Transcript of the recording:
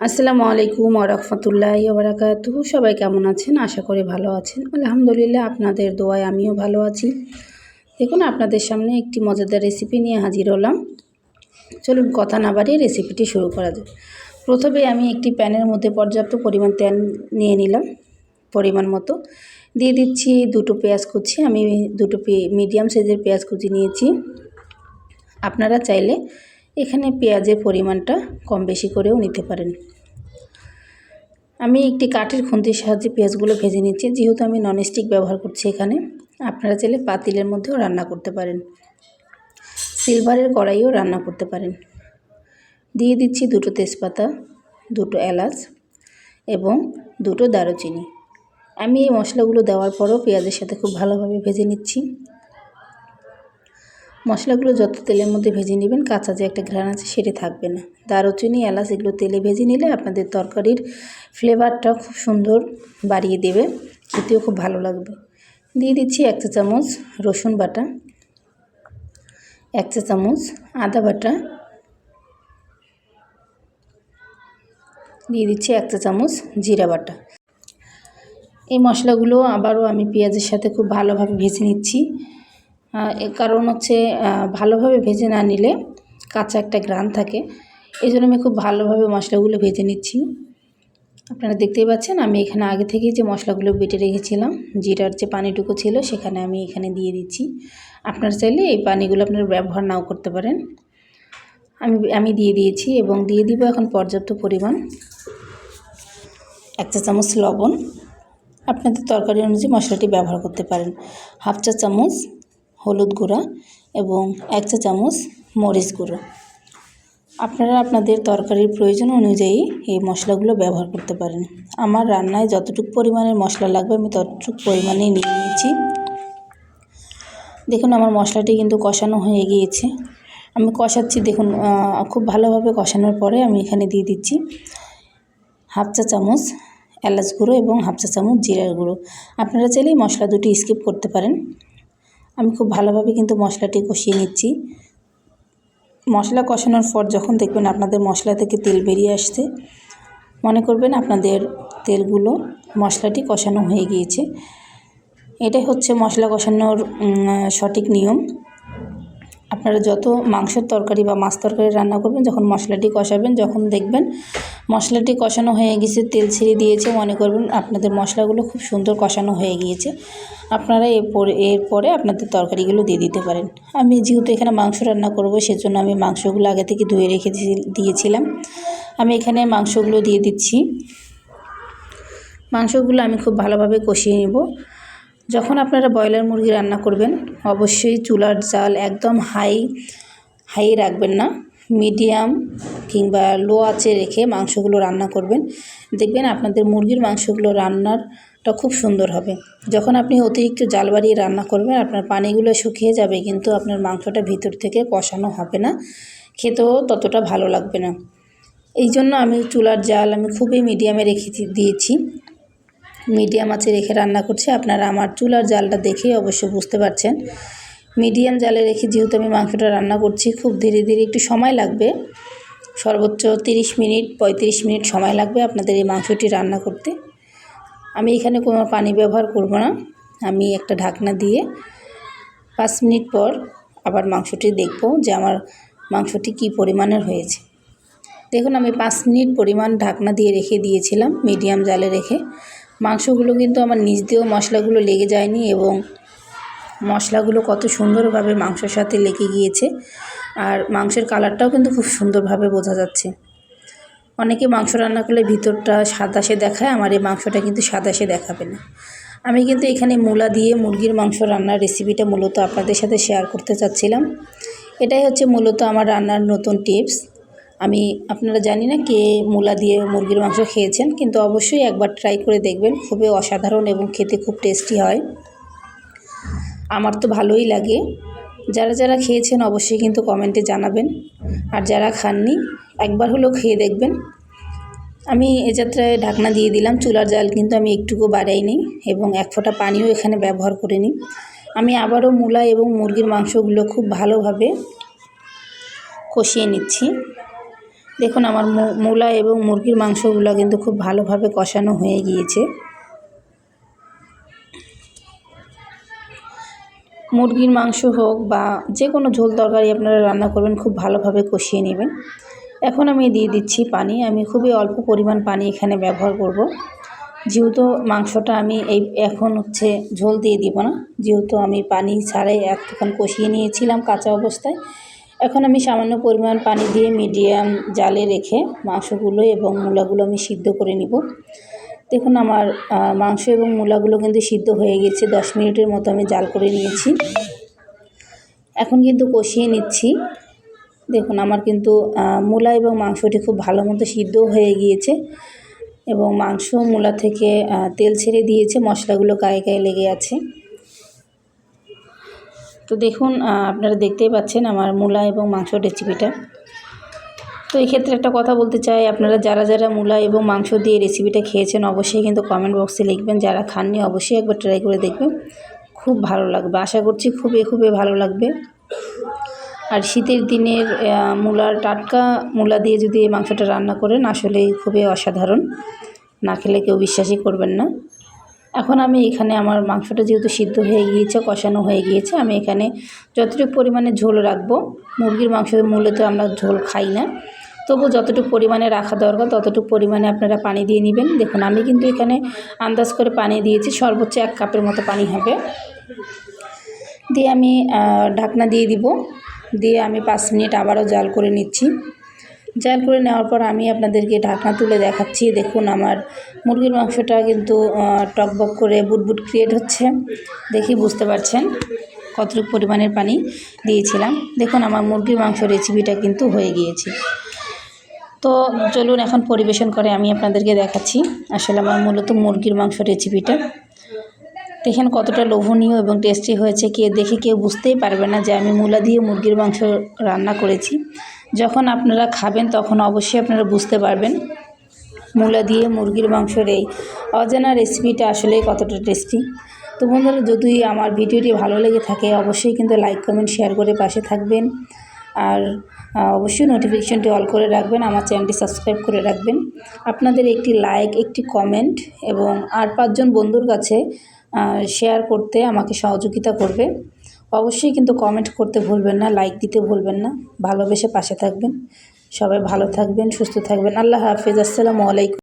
আসসালামু আলাইকুম আরহামতুল্লাহ বারাকাতু সবাই কেমন আছেন? আশা করি ভালো আছেন। আলহামদুলিল্লাহ আপনাদের দোয়ায় আমিও ভালো আছি। দেখুন, আপনাদের সামনে একটি মজাদার রেসিপি নিয়ে হাজির হলাম। চলুন, কথা না বাড়িয়ে রেসিপিটি শুরু করা যাক। প্রথমে আমি একটি প্যানের মধ্যে পর্যাপ্ত পরিমাণ তেল নিয়ে নিলাম, পরিমাণ মতো। দিয়ে দিচ্ছি দুটো পেঁয়াজ কুচি। আমি দুটো মিডিয়াম সাইজের পেঁয়াজ কুচি নিয়েছি। আপনারা চাইলে এখানে পেঁয়াজের পরিমাণটা কম বেশি করেও নিতে পারেন। আমি একটি কাঠের খুন্তির সাহায্যে পেঁয়াজগুলো ভেজে নিচ্ছি, যেহেতু আমি ননস্টিক ব্যবহার করছি এখানে। আপনারা চাইলে পাতিলের মধ্যেও রান্না করতে পারেন। সিলভারের কড়াইও রান্না করতে পারেন। দিয়ে দিচ্ছি দুটো তেজপাতা, দুটো এলাচ এবং দুটো দারুচিনি। আমি এই মশলাগুলো দেওয়ার পরও পেঁয়াজের সাথে খুব ভালোভাবে ভেজে নিচ্ছি। মশলাগুলো যত তেলের মধ্যে ভেজে নেবেন, কাঁচা যে একটা ঘ্রাণ আছে সেটি থাকবে না। দারুচিনি এলাচ এগুলো তেলে ভেজে নিলে আপনাদের তরকারির ফ্লেভারটা খুব সুন্দর বাড়িয়ে দেবে, খেতেও খুব ভালো লাগবে। দিয়ে দিচ্ছি এক চা চামচ রসুন বাটা, এক চা চামচ আদা বাটা, দিয়ে দিচ্ছি এক চা চামচ জিরা বাটা। এই মশলাগুলো আবারও আমি পেঁয়াজের সাথে খুব ভালোভাবে ভেজে নিচ্ছি। কারণ হচ্ছে ভালোভাবে ভেজে না নিলে কাঁচা একটা গ্রান থাকে। এই জন্য আমি খুব ভালোভাবে মশলাগুলো ভেজে নিচ্ছি। আপনারা দেখতেই পাচ্ছেন, আমি এখানে আগে থেকেই যে মশলাগুলো বেটে রেখেছিলাম, জিরার যে পানিটুকু ছিল সেখানে আমি এখানে দিয়ে দিচ্ছি। আপনারা চাইলে এই পানিগুলো আপনারা ব্যবহার নাও করতে পারেন। আমি আমি দিয়ে দিয়েছি এবং দিয়ে দিব এখন পর্যাপ্ত পরিমাণ এক চা চামচ লবণ। আপনাদের তরকারি অনুযায়ী মশলাটি ব্যবহার করতে পারেন। হাফ চা চামচ হলুদ গুঁড়া এবং এক চা চামচ মরিচ গুঁড়ো। আপনারা আপনাদের তরকারির প্রয়োজন অনুযায়ী এই মশলাগুলো ব্যবহার করতে পারেন। আমার রান্নায় যতটুকু পরিমাণের মশলা লাগবে আমি ততটুকু পরিমাণেই নিয়ে নিয়েছি। দেখুন, আমার মশলাটি কিন্তু কষানো হয়ে গিয়েছে। আমি কষাচ্ছি, দেখুন খুব ভালোভাবে কষানোর পরে আমি এখানে দিয়ে দিচ্ছি হাফ চা চামচ এলাচ গুঁড়ো এবং হাফ চা চামচ জিরার গুঁড়ো। আপনারা চাইলেই মশলা দুটি স্কিপ করতে পারেন। আমি খুব ভালোভাবে কিন্তু মশলাটি কষিয়ে নিচ্ছি। মশলা কষানোর পর যখন দেখবেন আপনাদের মশলা থেকে তেল বেরিয়ে আসছে, মনে করবেন আপনাদের তেলগুলো মশলাটি কষানো হয়ে গিয়েছে। এটাই হচ্ছে মশলা কষানোর সঠিক নিয়ম। আপনারা যত মাংসের তরকারি বা মাছ তরকারি রান্না করবেন, যখন মশলাটি কষাবেন, যখন দেখবেন মশলাটি কষানো হয়ে গেছে, তেল ছেড়ে দিয়েছে, মনে করবেন আপনাদের মশলাগুলো খুব সুন্দর কষানো হয়ে গিয়েছে, আপনারা এরপরে এরপরে আপনাদের তরকারিগুলো দিয়ে দিতে পারেন। আমি যেহেতু এখানে মাংস রান্না করব, সেজন্য আমি মাংসগুলো আগে থেকে ধুয়ে রেখে দিয়েছিলাম। আমি এখানে মাংসগুলো দিয়ে দিচ্ছি। মাংসগুলো আমি খুব ভালোভাবে কষিয়ে নেব। যখন আপনারা ব্রয়লার মুরগি রান্না করবেন, অবশ্যই চুলার জাল একদম হাই হাই রাখবেন না। মিডিয়াম কিংবা লো আঁচে রেখে মাংসগুলো রান্না করবেন। দেখবেন আপনাদের মুরগির মাংসগুলো রান্নারটা খুব সুন্দর হবে। যখন আপনি অতিরিক্ত জাল বাড়িয়ে রান্না করবেন, আপনার পানিগুলো শুকিয়ে যাবে, কিন্তু আপনার মাংসটা ভিতর থেকে কষানো হবে না। খেতেও ততটা ভালো লাগবে না। এই জন্য আমি চুলার জাল আমি খুবই মিডিয়ামে রেখে দিয়েছি। মিডিয়াম আছে রেখে রান্না করছি। আপনারা আমার চুলার জালটা দেখেই অবশ্য বুঝতে পারছেন। মিডিয়াম জালে রেখে যেহেতু আমি মাংসটা রান্না করছি, খুব ধীরে ধীরে একটু সময় লাগবে। সর্বোচ্চ তিরিশ মিনিট, পঁয়ত্রিশ মিনিট সময় লাগবে আপনাদের এই মাংসটি রান্না করতে। আমি এখানে কোনো পানি ব্যবহার করব না। আমি একটা ঢাকনা দিয়ে পাঁচ মিনিট পর আবার মাংসটি দেখব যে আমার মাংসটি কি পরিমাণের হয়েছে। দেখুন, আমি পাঁচ মিনিট পরিমাণ ঢাকনা দিয়ে রেখে দিয়েছিলাম, মিডিয়াম জালে রেখে। মাংসগুলো কিন্তু আমার নিচ দিয়েও মশলাগুলো লেগে যায়নি এবং মশলাগুলো কত সুন্দরভাবে মাংসের সাথে লেগে গিয়েছে। আর মাংসের কালারটাও কিন্তু খুব সুন্দরভাবে বোঝা যাচ্ছে। অনেকে মাংস রান্না করলে ভিতরটা সাদাসে দেখায়, আমার এই মাংসটা কিন্তু সাদাসে দেখাবে না। আমি কিন্তু এখানে মূলা দিয়ে মুরগির মাংস রান্নার রেসিপিটা মূলত আপনাদের সাথে শেয়ার করতে চাচ্ছিলাম। এটাই হচ্ছে মূলত আমার রান্নার নতুন টিপস আমি, আপনারা জানি না কে মূলা দিয়ে মুরগির মাংস খেয়েছেন, কিন্তু অবশ্যই একবার ট্রাই করে দেখবেন, খুবই অসাধারণ এবং খেতে খুব টেস্টি হয়। আমার তো ভালোই লাগে। যারা যারা খেয়েছেন অবশ্যই কিন্তু কমেন্টে জানাবেন। আর যারা খাননি, একবার হলেও খেয়ে দেখবেন। আমি এ যাত্রায় ঢাকনা দিয়ে দিলাম, চুলার জাল কিন্তু আমি একটুকু বাড়াইনি এবং এক ফোঁটা পানিও এখানে ব্যবহার করিনি। আমি আবারও মূলা এবং মুরগির মাংসগুলো খুব ভালোভাবে কষিয়ে নিচ্ছি। দেখুন, আমার মূলা এবং মুরগির মাংসগুলো কিন্তু খুব ভালোভাবে কষানো হয়ে গিয়েছে। মুরগির মাংস হোক বা যে কোনো ঝোল তরকারি আপনারা রান্না করবেন, খুব ভালোভাবে কষিয়ে নেবেন। এখন আমি দিয়ে দিচ্ছি পানি। আমি খুবই অল্প পরিমাণ পানি এখানে ব্যবহার করব। যেহেতু মাংসটা আমি এই, এখন হচ্ছে ঝোল দিয়ে দিব না। যেহেতু আমি পানি ছাড়াই একটুখান কষিয়ে নিয়েছিলাম কাঁচা অবস্থায় এখন আমি সামান্য পরিমাণ পানি দিয়ে মিডিয়াম জালে রেখে মাংসগুলো এবং মূলাগুলো আমি সিদ্ধ করে নিব। দেখুন আমার মাংস এবং মূলাগুলো কিন্তু সিদ্ধ হয়ে গেছে, দশ মিনিটের মতো আমি জাল করে নিয়েছি। এখন কিন্তু কষিয়ে নিচ্ছি। দেখুন আমার কিন্তু মূলা এবং মাংসটি খুব ভালো মতো সিদ্ধ হয়ে গিয়েছে এবং মাংস মূলা থেকে তেল ছেড়ে দিয়েছে, মশলাগুলো গায়ে গায়ে লেগে আছে। তো দেখুন আপনারা দেখতেই পাচ্ছেন আমার মূলা এবং মাংস রেসিপিটা তো এই ক্ষেত্রে একটা কথা বলতে চাই, আপনারা যারা যারা মূলা এবং মাংস দিয়ে রেসিপিটা খেয়েছেন, অবশ্যই কিন্তু কমেন্ট বক্সে লিখবেন। যারা খাননি, অবশ্যই একবার ট্রাই করে দেখবেন। খুব ভালো লাগবে। আশা করছি খুবই খুবই ভালো লাগবে। আর শীতের দিনের মূলার টাটকা মূলা দিয়ে যদি এই মাংসটা রান্না করেন, আসলেই খুবই অসাধারণ। না খেলে কেউ বিশ্বাসই করবেন না। এখন আমি এখানে আমার মাংসটা যেহেতু সিদ্ধ হয়ে গিয়েছে, কষানো হয়ে গিয়েছে, আমি এখানে যতটুকু পরিমাণে ঝোল রাখব, মুরগির মাংস মূলত আমরা ঝোল খাই না। তবু যতটুকু পরিমাণে রাখা দরকার, ততটুকু পরিমাণে আপনারা পানি দিয়ে নেবেন। দেখুন, আমি কিন্তু এখানে আন্দাজ করে পানি দিয়েছি, সর্বোচ্চ এক কাপের মতো পানি হবে। দিয়ে আমি ঢাকনা দিয়ে দিব। দিয়ে আমি পাঁচ মিনিট আবারও জাল করে নিচ্ছি। জাল করে নেওয়ার পর আমি আপনাদেরকে ঢাকনা তুলে দেখাচ্ছি। দেখুন আমার মুরগির মাংসটা কিন্তু টকবক করে বুটবুট ক্রিয়েট হচ্ছে। দেখি বুঝতে পারছেন কতটুকু পরিমাণের পানি দিয়েছিলাম। দেখুন আমার মুরগির মাংস রেসিপিটা কিন্তু হয়ে গিয়েছে। তো চলুন এখন পরিবেশন করে আমি আপনাদেরকে দেখাচ্ছি আসলে আমার মূলত মুরগির মাংস রেসিপিটা দেখেন কতটা লোভনীয় এবং টেস্টি হয়েছে। কে দেখে কেউ বুঝতেই পারবে না যে আমি মূলা দিয়ে মুরগির মাংস রান্না করেছি। যখন আপনারা খাবেন তখন অবশ্যই আপনারা বুঝতে পারবেন। মূলা দিয়ে মুরগির মাংসের এই অজানা রেসিপিটা আসলে কতটা টেস্টি তো বন্ধুরা, যদি আমার ভিডিওটি ভালো লেগে থাকে, অবশ্যই কিন্তু লাইক কমেন্ট শেয়ার করে পাশে থাকবেন। আর অবশ্যই নোটিফিকেশনটি অল করে রাখবেন, আমার চ্যানেলটি সাবস্ক্রাইব করে রাখবেন। আপনাদের একটি লাইক একটি কমেন্ট এবং আর পাঁচজন বন্ধুর কাছে শেয়ার করতে আমাকে সহযোগিতা করবে। অবশ্যই কিন্তু কমেন্ট করতে ভুলবেন না লাইক দিতে ভুলবেন না। ভালোবেসে পাশে থাকবেন। সবাই ভালো থাকবেন, সুস্থ থাকবেন। আল্লাহ হাফিজ। আসসালামু আলাইকুম।